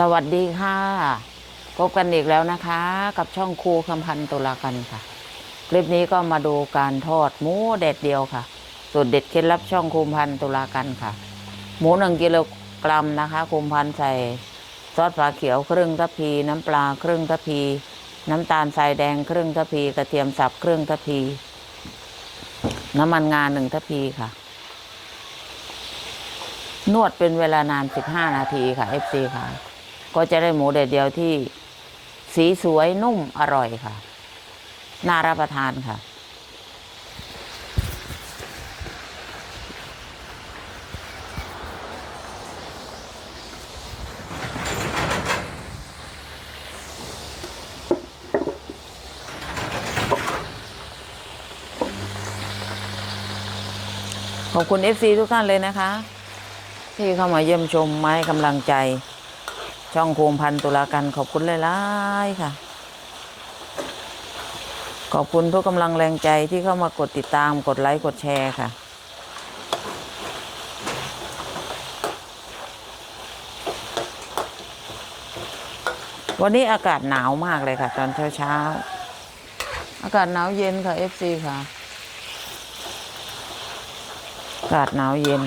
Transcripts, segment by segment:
สวัสดีค่ะ พบกันอีกแล้วนะคะ กับช่องครูคำพันตุลากันค่ะ คลิปนี้ก็มาดูการทอดหมูแดดเดียวค่ะ สูตรเด็ดเคล็ดลับช่องครูพันตุลากันค่ะ หมูหนึ่งกิโลกรัมนะคะครูพันใส่ซอสฝาเขียวครึ่งทัพพี น้ำปลาครึ่งทัพพี น้ำตาลทรายแดงครึ่งทัพพี กระเทียมสับครึ่งทัพพี น้ำมันงาหนึ่งทัพพีค่ะ นวดเป็นเวลานาน 15 นาทีค่ะ FC ค่ะ ก็จะได้หมูแดดเดียวที่สีสวยนุ่มอร่อยค่ะ น่ารับประทานค่ะ ขอบคุณ FC ทุกท่านเลยนะคะ ที่เข้ามาเยี่ยมชมมาให้กำลังใจ ช่องภูมิพันตุลากันขอบคุณหลายๆค่ะ ขอบคุณทุกกำลังแรงใจที่เข้ามากดติดตามกดไลค์กดแชร์ค่ะ วันนี้อากาศหนาวมากเลยค่ะ ตอนเช้าเช้าๆอากาศหนาวเย็นค่ะ FC ค่ะ อากาศหนาวเย็น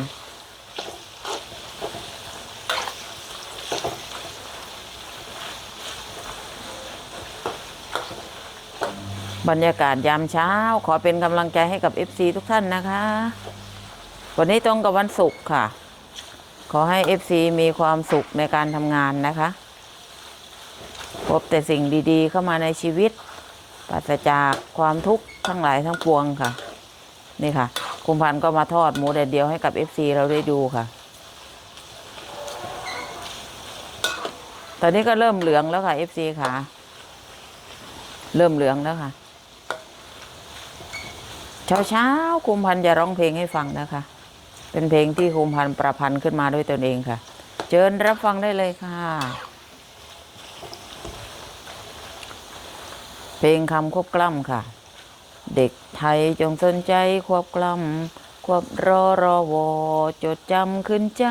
บรรยากาศยามเช้า ขอเป็นกำลังใจให้กับ FC ทุกท่านนะคะ วันนี้ตรงกับวันศุกร์ค่ะ ขอให้ FC มีความสุขในการทำงานนะคะ พบแต่สิ่งดีๆ เข้ามาในชีวิตปราศจากความทุกข์ทั้งหลายทั้งปวงค่ะ นี่ค่ะ คุณพันธ์ก็มาทอดหมูแดดเดียวให้กับ FC เราได้ดูค่ะ ตอนนี้ก็เริ่มเหลืองแล้วค่ะ FC ค่ะ เริ่มเหลืองแล้วค่ะ เช้าเช้าๆคุมพันจะร้องเพลงให้ฟังนะคะ เป็นเพลงที่คุมพันประพันธ์ขึ้นมาด้วยตนเองค่ะ เชิญรับฟังได้เลยค่ะ เพลงคำควบกล้ำค่ะ เด็กไทยจงสนใจควบกล้ำควบรอรอวอจดจำขึ้นใจ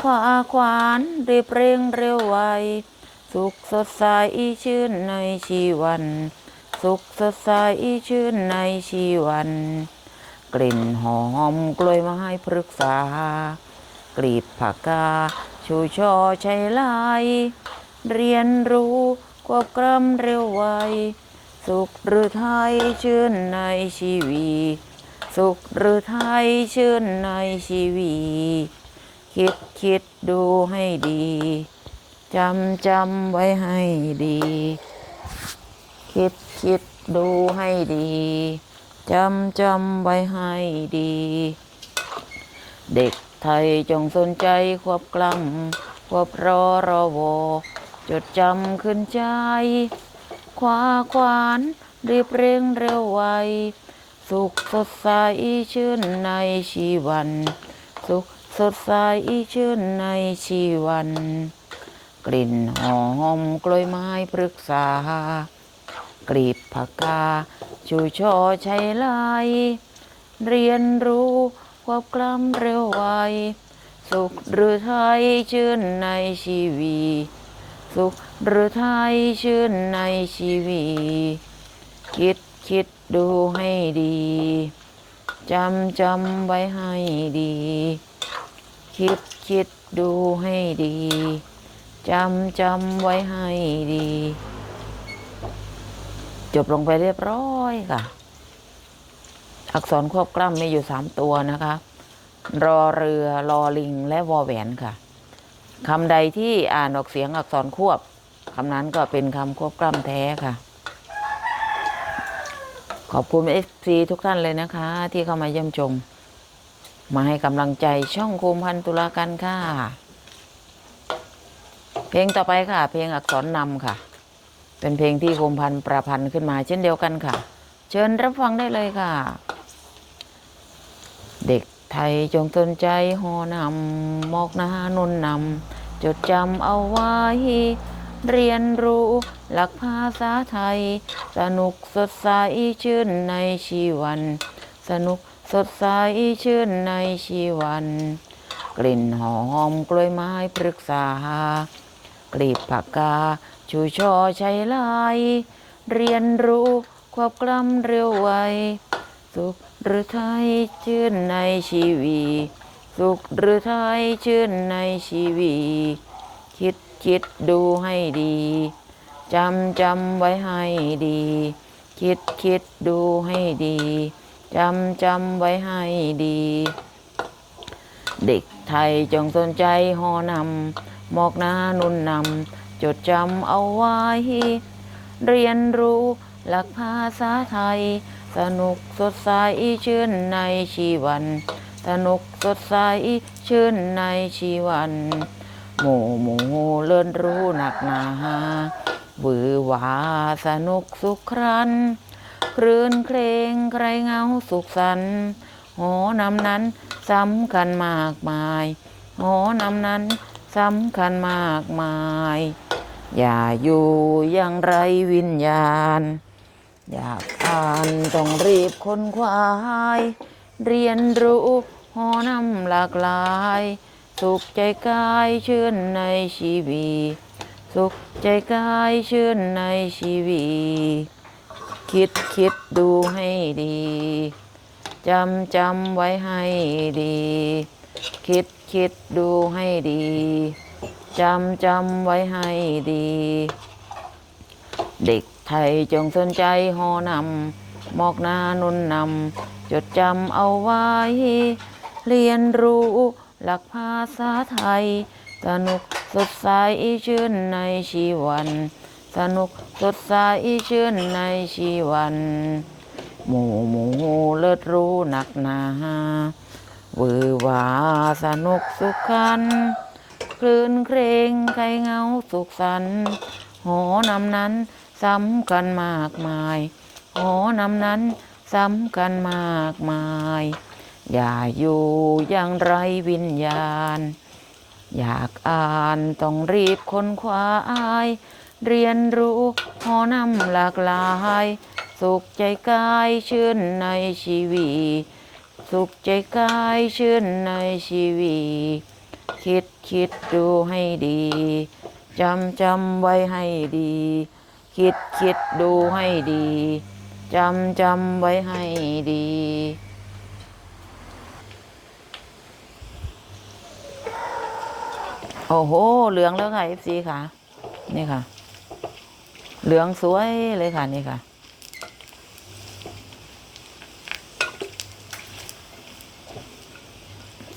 ขวาขวานรีบเร่งเร็วไวสุขสดใสชื่นในชีวัน สุขสดใสชื่นในชีวัน กลิ่นหอมกล้วยไม้พฤกษากลีบผักกา ชูช่อชัยลาย เรียนรู้ควบกล้ำเร็วไวสุขหรือไทยชื่นในชีวี สุขหรือไทยชื่นในชีวี คิดคิดดูให้ดี จำจำไว้ให้ดี คิดคิดดูให้ดี จำจำไว้ให้ดี เด็กไทยจงสนใจควบกล้ำควบรอรอวอจดจำขึ้นใจขวาขวานรีบเร่งเร็วไว สุขสดใสชื่นในชีวัน สุขสดใสชื่นในชีวัน กลิ่นหอมกล้วยไม้พฤกษา กลีบผักกา ชูช่อชัยลายเรียนรู้ควบกล้ำเร็วไวสุขหรือไทยชื่นในชีวีสุขหรือไทยชื่นในชีวีคิดคิดดูให้ดีจำจำไว้ให้ดี คิดคิดดูให้ดีจำจำไว้ให้ดี จบลงไปเรียบร้อยค่ะ อักษรควบกล้ำมีอยู่สามตัวนะคะ รอเรือรอลิง และวอแหวนค่ะคำใดที่อ่านออกเสียงอักษรควบคำนั้นก็เป็นคำควบกล้ำแท้ค่ะ ขอบคุณเอฟซีทุกท่านเลยนะคะ ที่เข้ามาเยี่ยมชม มาให้กำลังใจช่องโคมพันตุลากันค่ะ เพลงต่อไปค่ะ เพลงอักษรนำค่ะ เป็นเพลงที่คมพันธ์ประพันธ์ขึ้นมาเช่นเดียวกันค่ะ เชิญรับฟังได้เลยค่ะ เด็กไทยจงสนใจหอนำมอกนานุนนำจดจำเอาไว้ เรียนรู้หลักภาษาไทย สนุกสดใสชื่นในชีวัน สนุกสดใสชื่นในชีวัน กลิ่นหอมกล้วยไม้พฤกษากลีบปากกา ชูช่อใช้ลาย เรียนรู้ควบกล้ำเร็วไว สุขหรือไทยชื่นในชีวีสุขหรือไทยชื่นในชีวี คิดคิดดูให้ดีจำจำไว้ให้ดี คิดคิดดูให้ดีจำจำไว้ให้ดี เด็กไทยจงสนใจหอนำมอกหน้านุ่นนำ จดจำเอาไว้ เรียนรู้หลักภาษาไทย สนุกสดใสชื่นในชีวัน สนุกสดใสชื่นในชีวัน หมู่หมู่เลินรู้หนักหนาหือหวาสนุกสุขครันครื้นเครงใครเงาสุขสันหอนำนั้นสำคัญมากมายหอนำนั้นสำคัญมากมาย อย่าอยู่อยังไรวิญญาณ อยากอ่านต้องรีบค้นควายเรียนรู้หอนำหลากหลาย สุขใจกายชื่นในชีวีสุขใจกายชื่นในชีวีคิดคิดดูให้ดีจำจำไว้ให้ดี คิดคิดดูให้ดี จำจำไว้ให้ดี เด็กไทยจงสนใจหอนำมอกนานุนนำจดจำเอาไว้ เรียนรู้หลักภาษาไทย สนุกสดใสชื่นในชีวัน สนุกสดใสชื่นในชีวัน หมู่หมู่เลิศรู้หนักหนาหวือวาสนุกสุขคัน คลื่นเครงใครเงาสุขสันต์หอนำนั้นสำคัญมากมาย หอนำนั้นสำคัญมากมาย อย่าอยู่อยังไรวิญญาณ อยากอ่านต้องรีบค้นคว้าอาย เรียนรู้หอนำหลากหลาย สุขใจกายชื่นในชีวี สุขใจกายชื่นในชีวี คิดคิดดูให้ดีจำจำไว้ให้ดี คิดคิดดูให้ดีจำจำไว้ให้ดี โอ้โห เหลืองแล้วค่ะ FC ค่ะ นี่ค่ะ เหลืองสวยเลยค่ะ นี่ค่ะ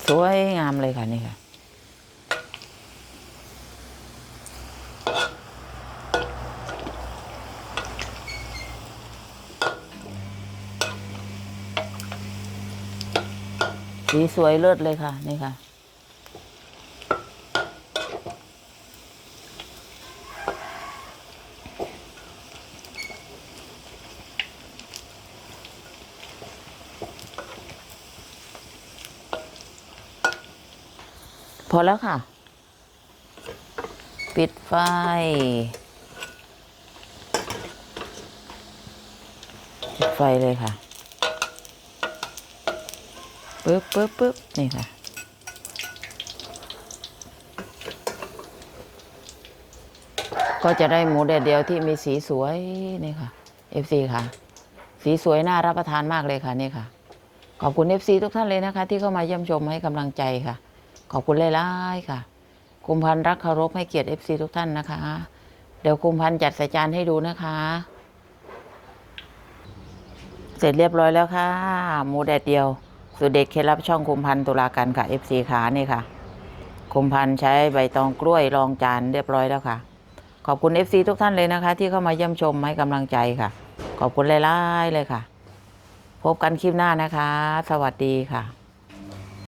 สวยงามเลยค่ะนี่ค่ะ สีสวยเลิศเลยค่ะ นี่ค่ะ พอแล้วค่ะ ปิดไฟปิดไฟเลยค่ะ ปึ๊บปึ๊บปึ๊บนี่ค่ะ ก็จะได้หมูแดดเดียวที่มีสีสวยนี่ค่ะ FC ค่ะ สีสวยน่ารับประทานมากเลยค่ะนี่ค่ะ ขอบคุณ FC ทุกท่านเลยนะคะ ที่เข้ามาเยี่ยมชมให้กำลังใจค่ะ ขอบคุณหลายๆค่ะคุมพันรักเคารพให้เกียรติ FC ทุกท่านนะคะ เดี๋ยวคุมพันจัดใส่จานให้ดูนะคะ เสร็จเรียบร้อยแล้วค่ะหมูแดดเดียว สูตรเด็ดเคล็ดลับช่องคุมพันธ์ตุลาการค่ะ FC ขานี่ค่ะ คุมพันธ์ใช้ใบตองกล้วยรองจานเรียบร้อยแล้วค่ะ ขอบคุณ FC ทุกท่านเลยนะคะ ที่เข้ามาเยี่ยมชมให้กำลังใจค่ะ ขอบคุณหลายๆเลยค่ะ พบกันคลิปหน้านะคะ สวัสดีค่ะ